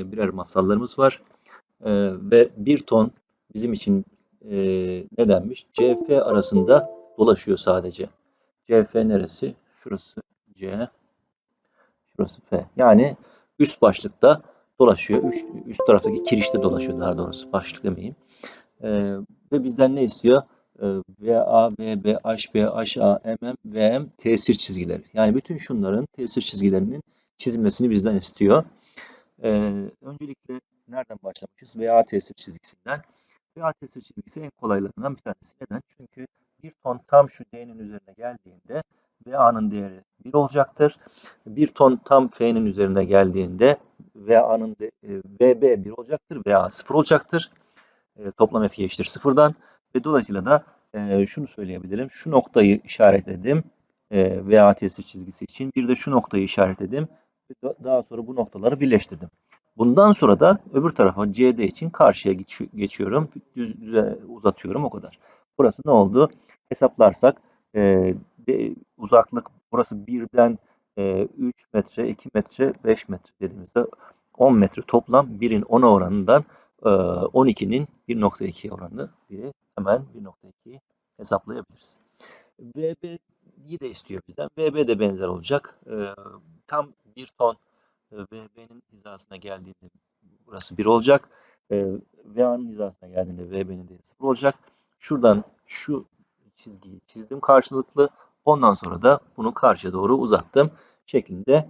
e, birer mafsallarımız var. E, ve bir ton bizim için e, ne denmiş? CF arasında dolaşıyor sadece. CF neresi? Şurası C. Şurası F. Yani üst başlıkta dolaşıyor. Üst, üst taraftaki kirişte dolaşıyor daha doğrusu. Başlık demeyeyim. E, ve bizden ne istiyor? E, VA, VB, HB, HA, MM, VM tesir çizgileri. Yani bütün şunların tesir çizgilerinin çizilmesini bizden istiyor. E, öncelikle nereden başlamışız? VA tesir çizgisinden. VA tesir çizgisi en kolaylarından bir tanesi. Neden? Çünkü bir ton tam şu D'nin üzerine geldiğinde VA'nın değeri 1 olacaktır. Bir ton tam F'nin üzerine geldiğinde VA'nın de, e, VB 1 olacaktır. VA 0 olacaktır. E, toplam F eşittir sıfırdan. Ve dolayısıyla da e, şunu söyleyebilirim. Şu noktayı işaretledim. E, VA tesir çizgisi için. Bir de şu noktayı işaretledim. Daha sonra bu noktaları birleştirdim. Bundan sonra da öbür tarafa CD için karşıya geçiyorum. Düz, düze uzatıyorum o kadar. Burası ne oldu? Hesaplarsak e, de, uzaklık burası 1'den e, 3 metre, 2 metre, 5 metre dediğimizde 10 metre toplam 1'in 10'a oranından e, 12'nin 1.2 oranı diye hemen 1.2'yi hesaplayabiliriz. VB'yi de istiyor bizden. VB de benzer olacak. E, tam 1 ton VB'nin hizasına geldiğinde burası 1 olacak. E, VA'nın hizasına geldiğinde VB'nin de 0 olacak. Şuradan şu çizgiyi çizdim karşılıklı. Ondan sonra da bunu karşıya doğru uzattım şeklinde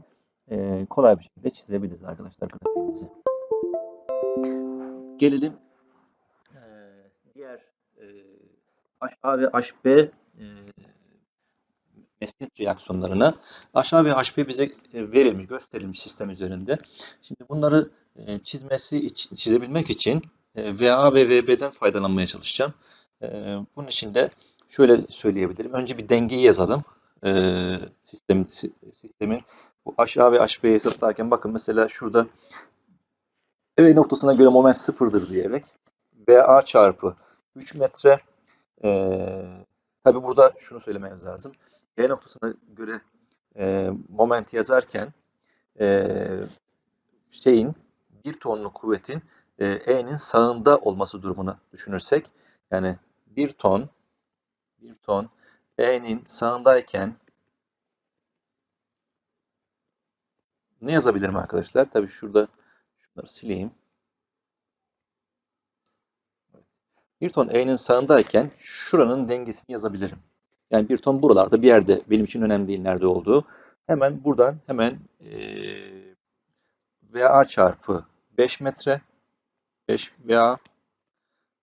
kolay bir şekilde çizebiliriz arkadaşlar grafiğimizi. Gelelim diğer e, ve HB mesnet reaksiyonlarına. HA ve HB bize e, verilmiş, gösterilmiş sistem üzerinde. Şimdi bunları e, çizmesi çizebilmek için e, VA ve VB'den faydalanmaya çalışacağım. Bunun için de şöyle söyleyebilirim. Önce bir dengeyi yazalım. Sistemin, sistemin bu HA ve HB'yi hesaplarken bakın mesela şurada E noktasına göre moment sıfırdır diyerek VA çarpı 3 metre ee, tabi burada şunu söylememiz lazım. E noktasına göre e, moment yazarken e, şeyin bir tonlu kuvvetin e, E'nin sağında olması durumunu düşünürsek yani bir ton bir ton E'nin sağındayken ne yazabilirim arkadaşlar? Tabi şurada şunları sileyim. Bir ton E'nin sağındayken şuranın dengesini yazabilirim. Yani bir ton buralarda bir yerde benim için önemli değil nerede olduğu. Hemen buradan hemen e, VA çarpı 5 metre 5 VA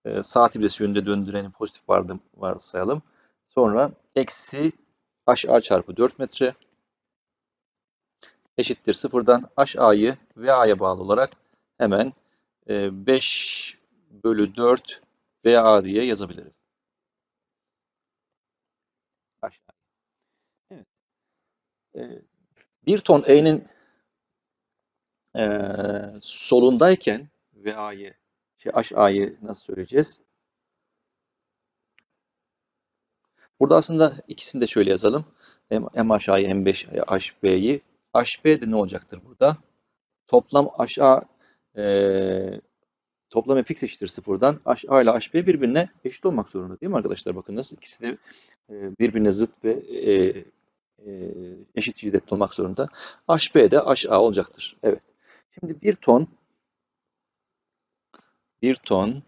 e, saat ibresi yönünde döndürenin pozitif vardı, varsayalım. Sonra eksi HA çarpı 4 metre eşittir sıfırdan HA'yı VA'ya bağlı olarak hemen e, 5 bölü 4 VA diye yazabilirim. Aşağı. Evet. E, bir ton E'nin e, solundayken VA'yı şey HA'yı nasıl söyleyeceğiz? Burada aslında ikisini de şöyle yazalım. Hem, hem HA'yı hem 5 HB'yi. HB de ne olacaktır burada? Toplam HA e, toplam fx eşittir sıfırdan HA ile HB birbirine eşit olmak zorunda değil mi arkadaşlar? Bakın nasıl ikisi de e, birbirine zıt ve e, e, eşit şiddetli olmak zorunda. HB de HA olacaktır. Evet. Şimdi bir ton bir ton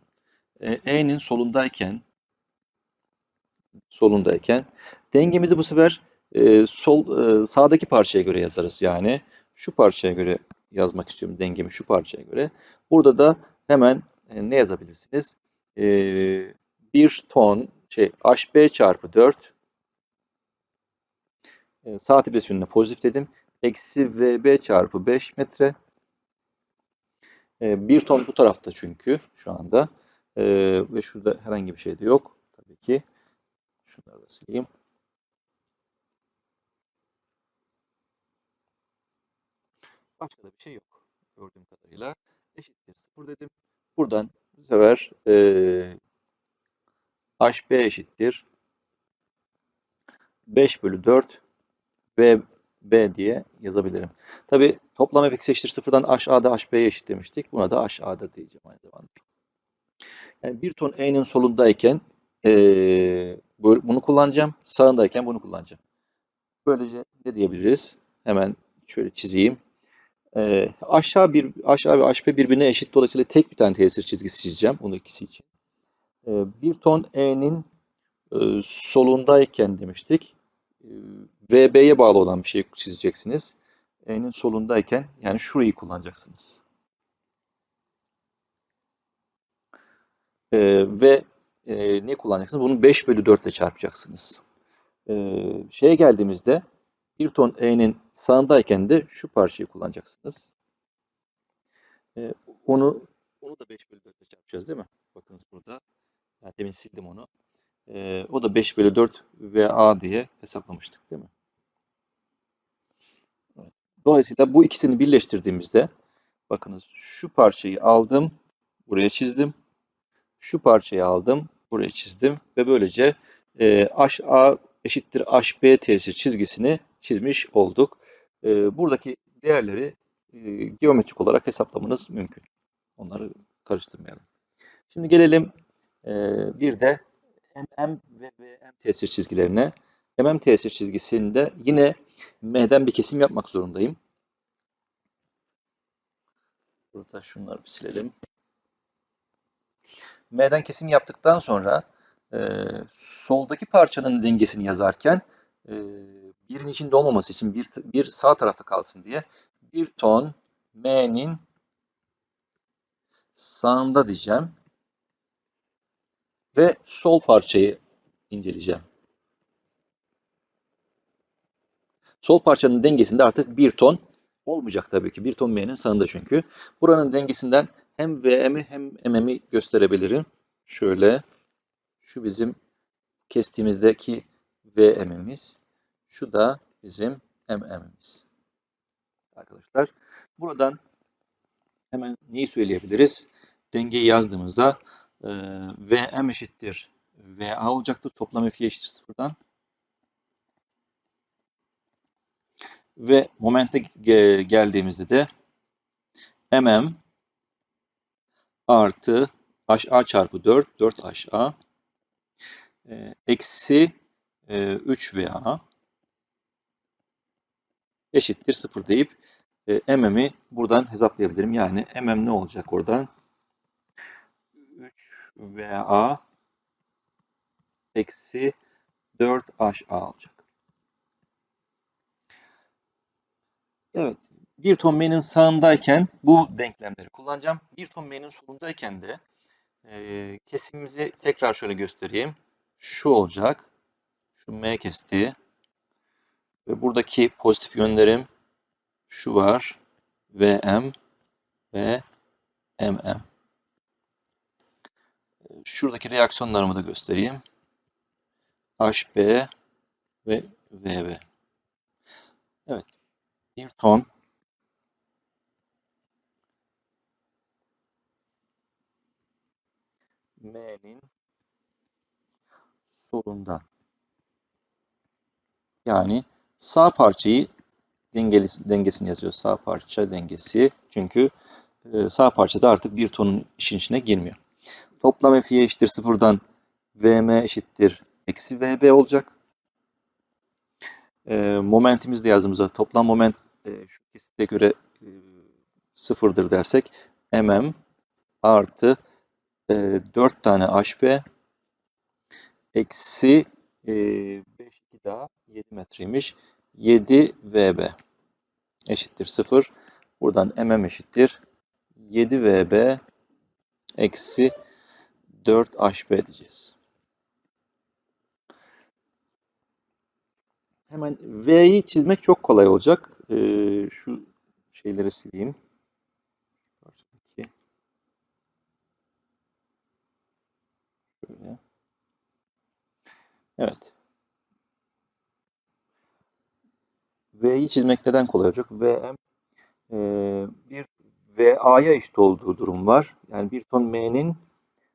E'nin solundayken solundayken dengemizi bu sefer e, sol e, sağdaki parçaya göre yazarız. Yani şu parçaya göre yazmak istiyorum dengemi şu parçaya göre. Burada da hemen e, ne yazabilirsiniz? E, bir ton şey HB çarpı 4 e, saat ibresi pozitif dedim. Eksi VB çarpı 5 metre. E, bir ton bu tarafta çünkü şu anda. E, ve şurada herhangi bir şey de yok. Tabii ki. Şunları da sileyim. Başka da bir şey yok. Gördüğüm kadarıyla. Eşittir 0 dedim. Buradan bu sefer e, HB eşittir 5 bölü 4 V B diye yazabilirim. Tabi toplam fx eşittir sıfırdan aşağıda hb'ye eşit demiştik. Buna da aşağıda diyeceğim aynı zamanda. Yani bir ton e'nin solundayken bu- bunu kullanacağım. Sağındayken bunu kullanacağım. Böylece ne diyebiliriz? Hemen şöyle çizeyim. Eee, aşağı bir aşağı ve HP birbirine eşit. Dolayısıyla tek bir tane tesir çizgisi çizeceğim. Bunu ikisi için. Eee, bir ton E'nin eee, solundayken demiştik. Eee, VB'ye bağlı olan bir şey çizeceksiniz. E'nin solundayken yani şurayı kullanacaksınız. Eee, ve eee, ne kullanacaksınız? Bunu 5 bölü 4 ile çarpacaksınız. Eee, şeye geldiğimizde bir ton E'nin sağındayken de şu parçayı kullanacaksınız. Eee, onu onu da 5 bölü 4 ile çarpacağız değil mi? Bakınız burada. Ben demin sildim onu. Eee, o da 5 bölü 4 VA diye hesaplamıştık değil mi? Dolayısıyla bu ikisini birleştirdiğimizde bakınız şu parçayı aldım, buraya çizdim. Şu parçayı aldım, buraya çizdim ve böylece e, HA eşittir HB tesir çizgisini çizmiş olduk. E, buradaki değerleri e, geometrik olarak hesaplamanız mümkün. Onları karıştırmayalım. Şimdi gelelim e, bir de MM ve VM tesir çizgilerine. MM tesir çizgisinde yine M'den bir kesim yapmak zorundayım. Burada şunları bir silelim. M'den kesim yaptıktan sonra e, soldaki parçanın dengesini yazarken e, birin içinde olmaması için bir, bir sağ tarafta kalsın diye bir ton M'nin sağında diyeceğim ve sol parçayı inceleyeceğim. Sol parçanın dengesinde artık bir ton olmayacak tabii ki. Bir ton M'nin sağında çünkü. Buranın dengesinden hem VM'i hem MM'i gösterebilirim. Şöyle. Şu bizim kestiğimizdeki VM'imiz. Şu da bizim MM'imiz. Arkadaşlar. Buradan hemen neyi söyleyebiliriz? Dengeyi yazdığımızda e, VM eşittir VA olacaktır. Toplam F'i eşittir sıfırdan. Ve momente ge- geldiğimizde de mm artı HA çarpı 4, 4 HA e, eksi e, 3 VA eşittir 0 deyip e, mm'i buradan hesaplayabilirim. Yani mm ne olacak oradan? 3 VA eksi 4 HA olacak. Evet. Bir ton M'nin sağındayken bu denklemleri kullanacağım. Bir ton M'nin solundayken de e, kesimimizi tekrar şöyle göstereyim. Şu olacak. Şu M kestiği. Ve buradaki pozitif yönlerim şu var. VM ve MM. Şuradaki reaksiyonlarımı da göstereyim. HB ve VB. Evet. Bir ton M'nin solunda. Yani sağ parçayı dengeli, dengesini yazıyor. Sağ parça dengesi. Çünkü e, sağ parçada artık bir tonun işin içine girmiyor. Toplam F'ye eşittir sıfırdan VM eşittir eksi VB olacak. E, momentimiz de yazdığımızda toplam moment e, şu kesite göre e, sıfırdır dersek mm artı e, 4 tane HB eksi e, 5 2 daha 7 metreymiş. 7 VB eşittir 0. Buradan mm eşittir 7 VB eksi 4 HB diyeceğiz. Hemen V'yi çizmek çok kolay olacak. Ee, şu şeyleri sileyim. Evet. V'yi çizmek neden kolay olacak? VM e, bir VA'ya eşit olduğu durum var. Yani bir ton M'nin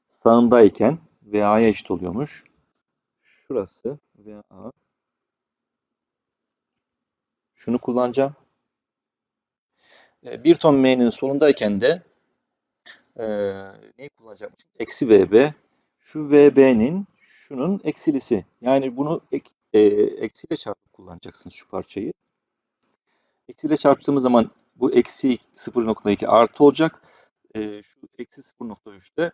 sağındayken VA'ya eşit oluyormuş. Şurası VA. şunu kullanacağım. E, 1 ton M'nin solundayken de e, neyi kullanacakmışım? Eksi VB. Şu VB'nin şunun eksilisi. Yani bunu ek, e, eksiyle çarpıp kullanacaksınız şu parçayı. Eksiyle çarptığımız zaman bu eksi 0.2 artı olacak. E, şu eksi 0.3'te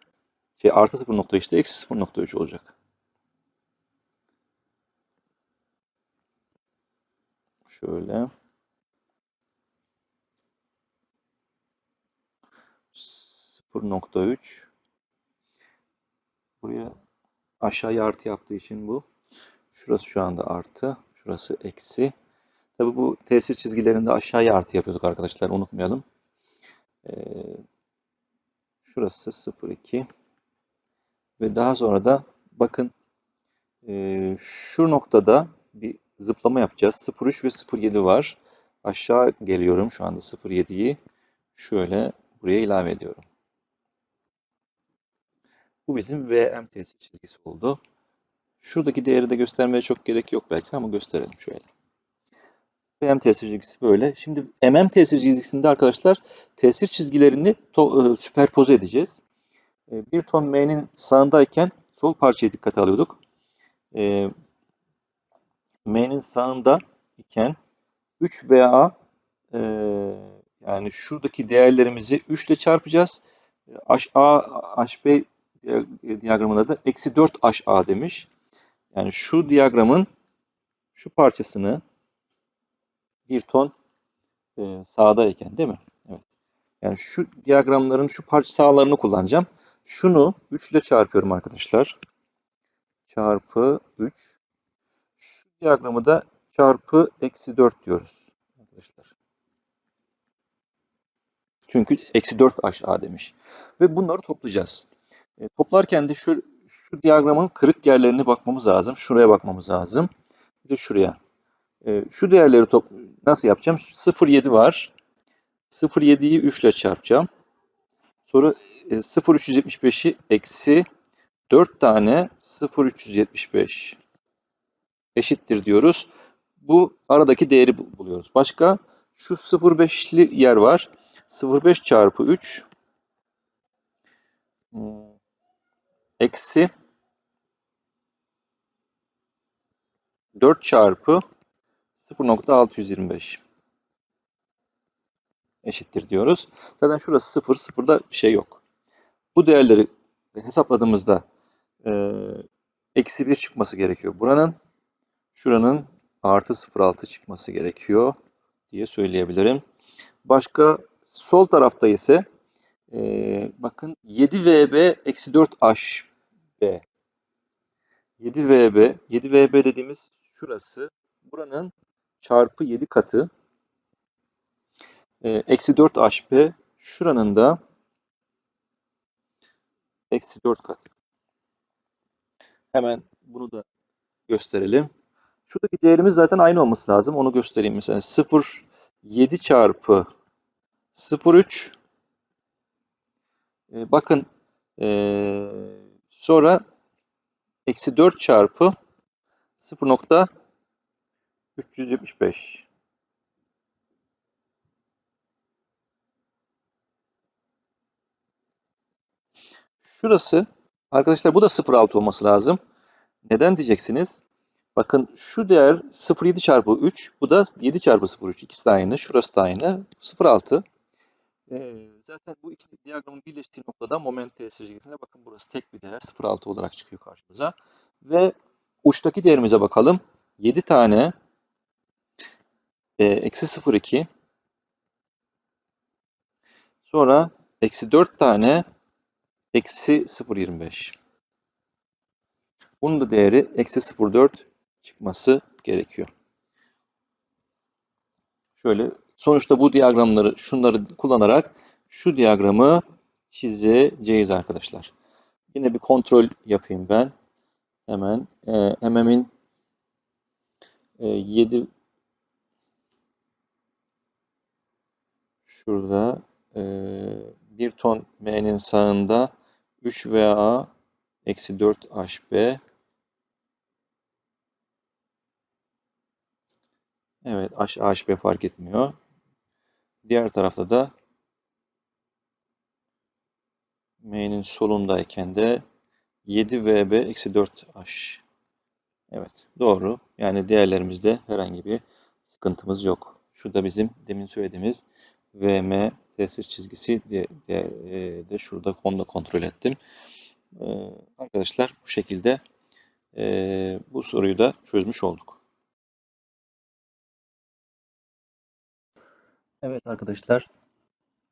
şey artı 0.3'te eksi 0.3 olacak. Şöyle. 0.3 Buraya aşağıya artı yaptığı için bu. Şurası şu anda artı. Şurası eksi. Tabi bu tesir çizgilerinde aşağıya artı yapıyorduk arkadaşlar. Unutmayalım. Ee, şurası 0.2 ve daha sonra da bakın e, şu noktada bir zıplama yapacağız. 0.3 ve 0.7 var. Aşağı geliyorum şu anda 0.7'yi. Şöyle buraya ilave ediyorum. Bu bizim VM tesir çizgisi oldu. Şuradaki değeri de göstermeye çok gerek yok belki ama gösterelim şöyle. VM tesir çizgisi böyle. Şimdi MM tesir çizgisinde arkadaşlar tesir çizgilerini to, e, süperpoze edeceğiz. E, bir ton M'nin sağındayken sol parçaya dikkate alıyorduk. E, M'nin sağında iken 3 veya e, yani şuradaki değerlerimizi 3 ile çarpacağız. HA, HB diyagramına da eksi 4 HA demiş. Yani şu diyagramın şu parçasını bir ton e, sağdayken değil mi? Evet. Yani şu diyagramların şu parça sağlarını kullanacağım. Şunu 3 ile çarpıyorum arkadaşlar. Çarpı 3. Şu diyagramı da çarpı eksi 4 diyoruz arkadaşlar. Çünkü eksi 4 HA demiş. Ve bunları toplayacağız. E, toplarken de şu, şu diyagramın kırık yerlerine bakmamız lazım. Şuraya bakmamız lazım. Bir de şuraya. E, şu değerleri nasıl yapacağım? 0,7 var. 0,7'yi 3 ile çarpacağım. Sonra e, 0,375'i eksi 4 tane 0,375 eşittir diyoruz. Bu aradaki değeri buluyoruz. Başka şu 0,5'li yer var. 0,5 çarpı 3 eksi 4 çarpı 0.625 eşittir diyoruz. Zaten şurası 0, 0'da bir şey yok. Bu değerleri hesapladığımızda e, eksi 1 çıkması gerekiyor. Buranın şuranın artı 0.6 çıkması gerekiyor diye söyleyebilirim. Başka sol tarafta ise e, bakın 7VB eksi 4H B. 7VB, 7VB dediğimiz şurası. Buranın çarpı 7 katı. E, eksi 4 HP. Şuranın da eksi 4 katı. Hemen bunu da gösterelim. Şuradaki değerimiz zaten aynı olması lazım. Onu göstereyim mesela. 0, 7 çarpı 0,3 e, bakın e, Sonra eksi 4 çarpı 0.375. Şurası arkadaşlar bu da 0.6 olması lazım. Neden diyeceksiniz? Bakın şu değer 0.7 çarpı 3. Bu da 7 çarpı 0.3. İkisi de aynı. Şurası da aynı. 0.6. Ee, zaten bu iki diyagramın birleştiği noktada moment tesircisine bakın burası tek bir değer 0.6 olarak çıkıyor karşımıza. Ve uçtaki değerimize bakalım. 7 tane eksi 0.2 sonra eksi 4 tane eksi 0.25 bunun da değeri eksi 0.4 çıkması gerekiyor. Şöyle Sonuçta bu diyagramları, şunları kullanarak şu diyagramı çizeceğiz arkadaşlar. Yine bir kontrol yapayım ben. Hemen e, MM'in e, 7 şurada e, 1 ton M'nin sağında 3 VA eksi 4 HB Evet, H, AHB fark etmiyor. Diğer tarafta da M'nin solundayken de 7VB eksi 4H. Evet, doğru. Yani değerlerimizde herhangi bir sıkıntımız yok. Şurada bizim demin söylediğimiz VM tesir çizgisi de, de, e, de şurada onu da kontrol ettim. Ee, arkadaşlar bu şekilde e, bu soruyu da çözmüş olduk. Evet arkadaşlar,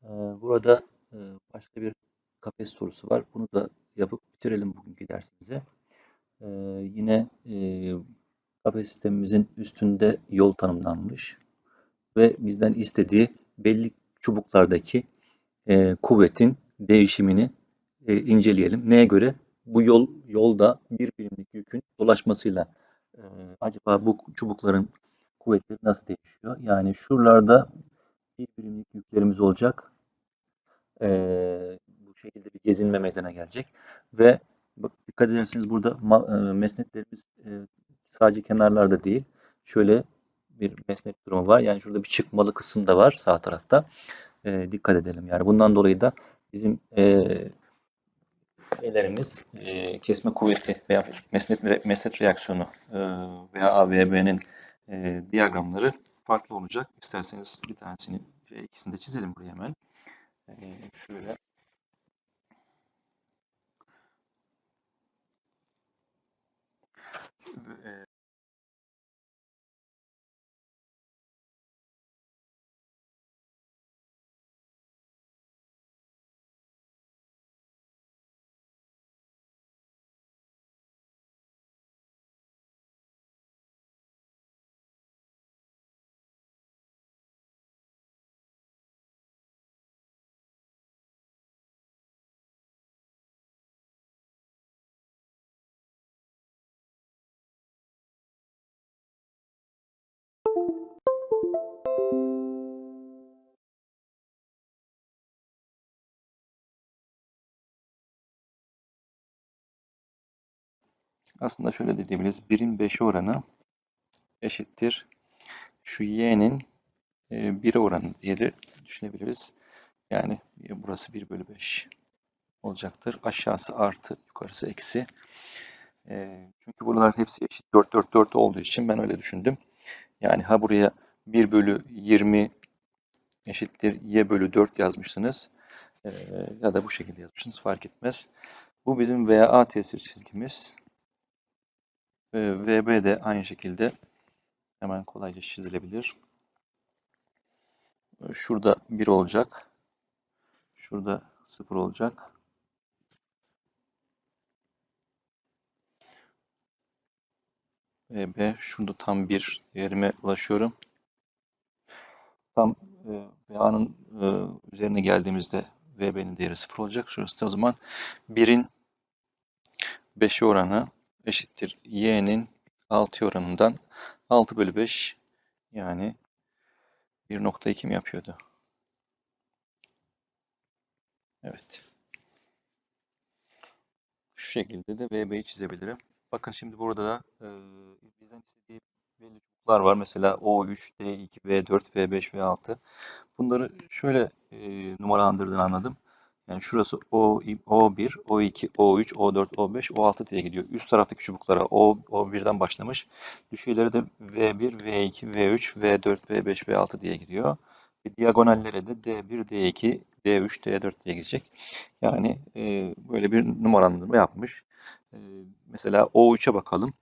e, burada e, başka bir kafes sorusu var. Bunu da yapıp bitirelim bugünkü dersimizi. E, yine e, kafes sistemimizin üstünde yol tanımlanmış ve bizden istediği belli çubuklardaki e, kuvvetin değişimini e, inceleyelim. Neye göre? Bu yol yolda bir birimlik yükün dolaşmasıyla e, acaba bu çubukların kuvvetleri nasıl değişiyor? Yani şuralarda bir birimlik yüklerimiz olacak. E, bu şekilde bir gezinme meydana gelecek ve bak, dikkat ederseniz burada ma- e, mesnetlerimiz e, sadece kenarlarda değil. Şöyle bir mesnet durumu var. Yani şurada bir çıkmalı kısım da var sağ tarafta. E, dikkat edelim. Yani bundan dolayı da bizim e, şeylerimiz e, kesme kuvveti veya mesnet, mesnet reaksiyonu e, veya AVB'nin e, diyagramları farklı olacak. İsterseniz bir tanesini ikisini de çizelim buraya hemen. E, şöyle aslında şöyle de diyebiliriz. 1'in 5'i oranı eşittir. Şu y'nin e, 1'e oranı diye de düşünebiliriz. Yani burası 1 bölü 5 olacaktır. Aşağısı artı, yukarısı eksi. E, çünkü buralar hepsi eşit 4, 4, 4 olduğu için ben öyle düşündüm. Yani ha buraya 1 bölü 20 eşittir y bölü 4 yazmışsınız. E, ya da bu şekilde yazmışsınız fark etmez. Bu bizim VA tesir çizgimiz. E, VB de aynı şekilde hemen kolayca çizilebilir. Şurada 1 olacak. Şurada 0 olacak. VB şurada tam bir değerime ulaşıyorum. Tam e, VA'nın e, üzerine geldiğimizde VB'nin değeri 0 olacak. Şurası da o zaman 1'in 5'i oranı eşittir. Y'nin 6 oranından 6 bölü 5 yani 1.2 mi yapıyordu? Evet. Şu şekilde de VB'yi çizebilirim. Bakın şimdi burada da e, bizden istediği belli çubuklar var. Mesela O3, D2, V4, V5, V6. Bunları şöyle e, numaralandırdığını anladım. Yani şurası O, O1, O2, O3, O4, O5, O6 diye gidiyor. Üst taraftaki çubuklara O, O1'den başlamış. Düşeyleri de V1, V2, V3, V4, V5, V6 diye gidiyor. Ve diagonallere de D1, D2, D3, D4 diye gidecek. Yani e, böyle bir numaralandırma yapmış. E, mesela O3'e bakalım.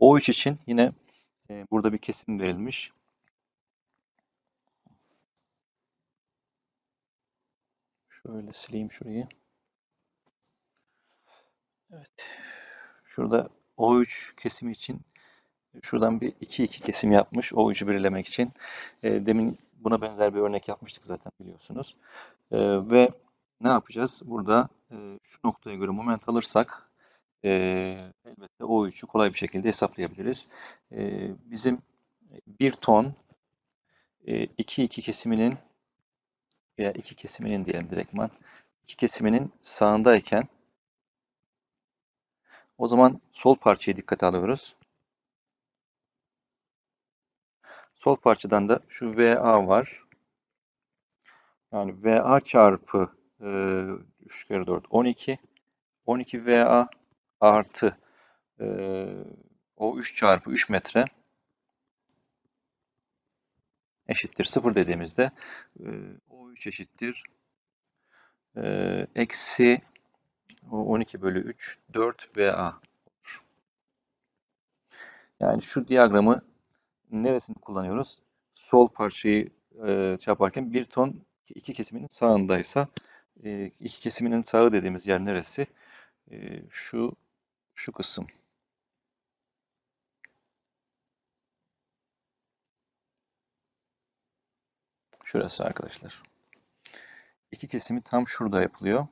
O3 için yine e, burada bir kesim verilmiş. Şöyle sileyim şurayı. Evet. Şurada O3 kesimi için şuradan bir 2-2 kesim yapmış O3'ü belirlemek için. E, demin buna benzer bir örnek yapmıştık zaten biliyorsunuz. E, ve ne yapacağız? Burada e, şu noktaya göre moment alırsak e, elbette O3'ü kolay bir şekilde hesaplayabiliriz. E, bizim bir ton 2-2 kesiminin veya iki kesiminin diyelim direktman iki kesiminin sağındayken o zaman sol parçayı dikkate alıyoruz. Sol parçadan da şu VA var. Yani VA çarpı e, 3 kere 4 12. 12 VA artı e, o 3 çarpı 3 metre eşittir 0 dediğimizde e, 3 eşittir e, eksi 12 bölü 3 4 VA. Yani şu diyagramı neresini kullanıyoruz? Sol parçayı e, yaparken bir ton iki kesiminin sağındaysa e, iki kesiminin sağı dediğimiz yer neresi? E, şu şu kısım. Şurası arkadaşlar. İki kesimi tam şurada yapılıyor.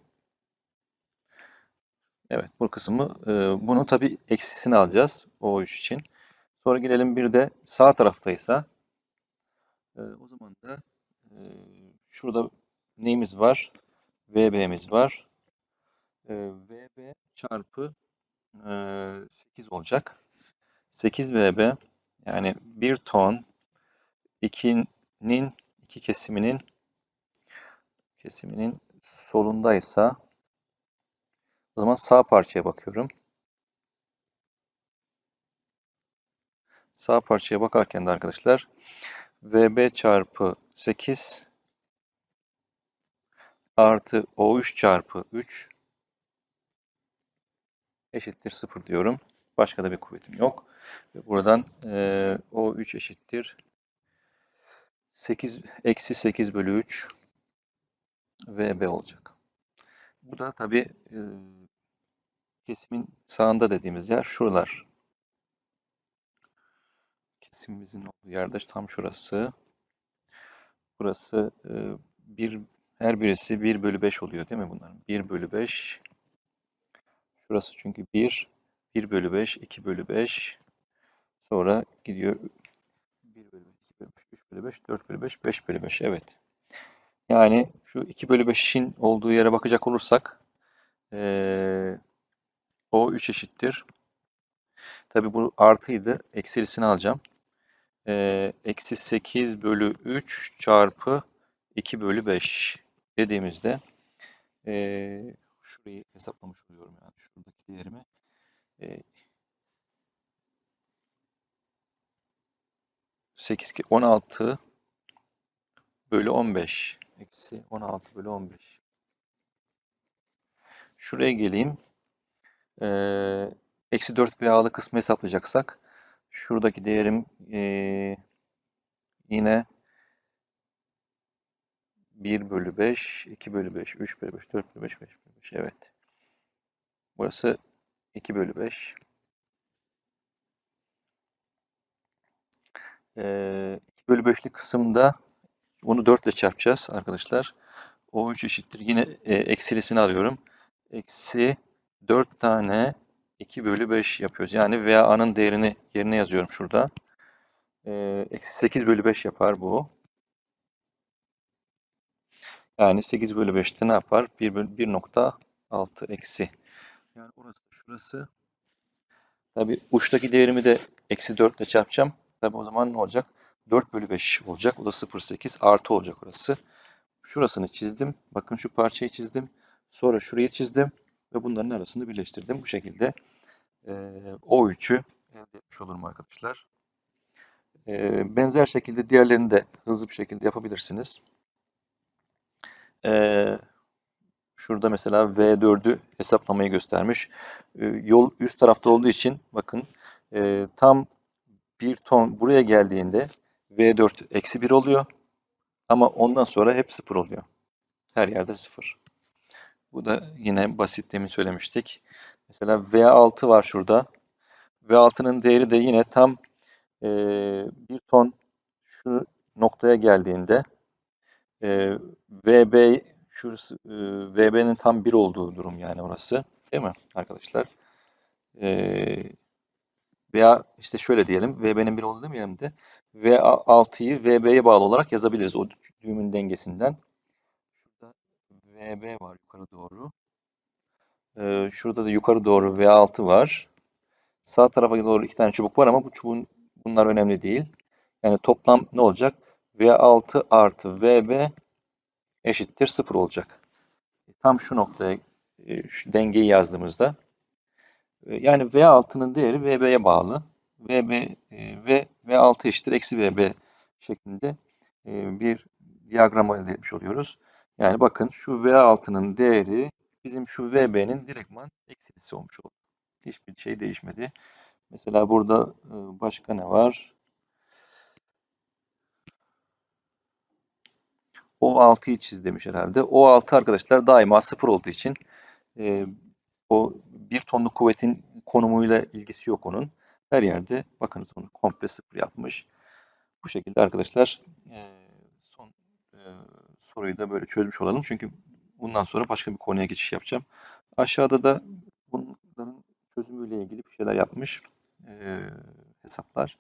Evet bu kısmı e, bunu tabi eksisini alacağız o iş için. Sonra gelelim bir de sağ taraftaysa e, o zaman da e, şurada neyimiz var? VB'miz var. E, VB çarpı e, 8 olacak. 8 VB yani 1 ton 2'nin iki kesiminin kesiminin solundaysa o zaman sağ parçaya bakıyorum. Sağ parçaya bakarken de arkadaşlar VB çarpı 8 artı O3 çarpı 3 eşittir 0 diyorum. Başka da bir kuvvetim yok. Ve buradan e, O3 eşittir 8 eksi 8 bölü 3 VB olacak. Bu da tabi e, kesimin sağında dediğimiz yer şuralar. Kesimimizin olduğu yerde tam şurası. Burası e, bir, her birisi 1 bölü 5 oluyor değil mi bunların? 1 bölü 5. Şurası çünkü 1. 1 bölü 5, 2 bölü 5. Sonra gidiyor 1 bölü 5, 2 bölü 5, 3 bölü 5, 4 bölü 5, 5 bölü 5. Evet. Yani şu 2 bölü 5'in olduğu yere bakacak olursak ee, o 3 eşittir. Tabi bu artıydı. Eksilisini alacağım. Eksi 8 bölü 3 çarpı 2 bölü 5 dediğimizde ee, şurayı hesaplamış oluyorum yani şuradaki değerimi. Ee, 8 16 bölü 15 eksi 16 bölü 15 şuraya geleyim ee, eksi 4 BA'lı kısmı hesaplayacaksak şuradaki değerim ee, yine 1 bölü 5, 2 bölü 5, 3 bölü 5, 4 bölü 5, 5 bölü 5. Evet. Burası 2 bölü 5. Ee, 2 bölü 5'li kısımda bunu 4 ile çarpacağız arkadaşlar. O 3 eşittir. Yine e, eksilisini arıyorum. Eksi 4 tane 2 bölü 5 yapıyoruz. Yani VA'nın değerini yerine yazıyorum şurada. Ee, eksi 8 bölü 5 yapar bu. Yani 8 bölü 5'te ne yapar? 1.6 eksi. Yani orası şurası. Tabi uçtaki değerimi de eksi 4 ile çarpacağım. Tabi o zaman ne olacak? 4 bölü 5 olacak. O da 0.8 artı olacak orası. Şurasını çizdim. Bakın şu parçayı çizdim. Sonra şurayı çizdim. Ve bunların arasını birleştirdim. Bu şekilde e, O3'ü elde etmiş olurum arkadaşlar. E, benzer şekilde diğerlerini de hızlı bir şekilde yapabilirsiniz. E, şurada mesela V4'ü hesaplamayı göstermiş. Yol üst tarafta olduğu için bakın tam bir ton buraya geldiğinde V4 eksi 1 oluyor. Ama ondan sonra hep 0 oluyor. Her yerde 0. Bu da yine basit demin söylemiştik. Mesela V6 var şurada. V6'nın değeri de yine tam e, bir ton şu noktaya geldiğinde e, VB şurası e, VB'nin tam 1 olduğu durum yani orası. Değil mi arkadaşlar? E, veya işte şöyle diyelim. VB'nin 1 olduğu demeyelim de V6'yı VB'ye bağlı olarak yazabiliriz o düğümün dengesinden. Şurada VB var yukarı doğru. Ee, şurada da yukarı doğru V6 var. Sağ tarafa doğru iki tane çubuk var ama bu çubuğun bunlar önemli değil. Yani toplam ne olacak? V6 artı VB eşittir 0 olacak. Tam şu noktaya e, şu dengeyi yazdığımızda yani V6'nın değeri VB'ye bağlı. VB e, ve V6 eşittir eksi VB şeklinde e, bir diyagram elde etmiş oluyoruz. Yani bakın şu V6'nın değeri bizim şu VB'nin direktman eksilisi olmuş oldu. Hiçbir şey değişmedi. Mesela burada e, başka ne var? O6'yı çiz demiş herhalde. O6 arkadaşlar daima sıfır olduğu için e, o bir tonluk kuvvetin konumuyla ilgisi yok onun. Her yerde bakınız onu komple sıfır yapmış. Bu şekilde arkadaşlar e, son e, soruyu da böyle çözmüş olalım. Çünkü bundan sonra başka bir konuya geçiş yapacağım. Aşağıda da bunların çözümüyle ilgili bir şeyler yapmış e, hesaplar.